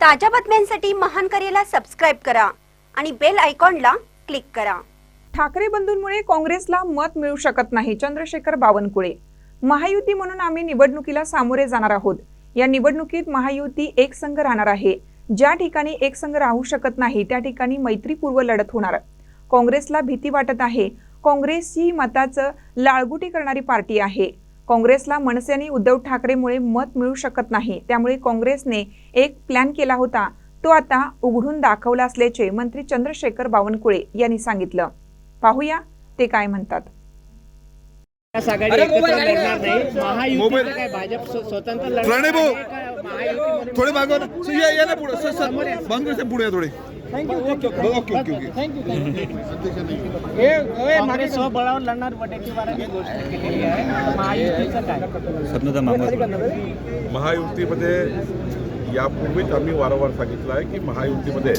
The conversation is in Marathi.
ताज्या बातम्यांसाठी महान करेला सबस्क्राईब करा आणि बेल आयकॉनला क्लिक करा. ठाकरे बंधूंमुळे काँग्रेसला मत मिळू शकत नाही चंद्रशेखर बावनकुळे. महायुती म्हणून आम्ही निवडणुकीला सामोरे जाणार आहोत. या निवडणुकीत महायुती एक संघ राहणार आहे. ज्या ठिकाणी एक संघ राहू शकत नाही त्या ठिकाणी मैत्रीपूर्व लढत होणार. काँग्रेसला भीती वाटत आहे. काँग्रेस ही मताचं लाळगुटी करणारी पार्टी आहे. काँग्रेसला मनसे आणि उद्धव ठाकरेमुळे मत मिळू शकत नाही. त्यामुळे काँग्रेसने एक प्लॅन केला होता. तो आता उघडून दाखवला असल्याचे मंत्री चंद्रशेखर बावनकुळे यांनी सांगितलं. पाहूया ते काय म्हणतात. थोडे. मागव ना सर, या या ना पुढे सर सर बांगूर साहेब पुढे या थोडे ओके ओके ओके काँग्रेस स्वबळावर लढणार वडेट्टीवारांनी घोषणा केलेली आहे. महायुतीचं काय? महायुतीमध्ये यापूर्वीच आम्ही वारंवार सांगितलं आहे की महायुतीमध्ये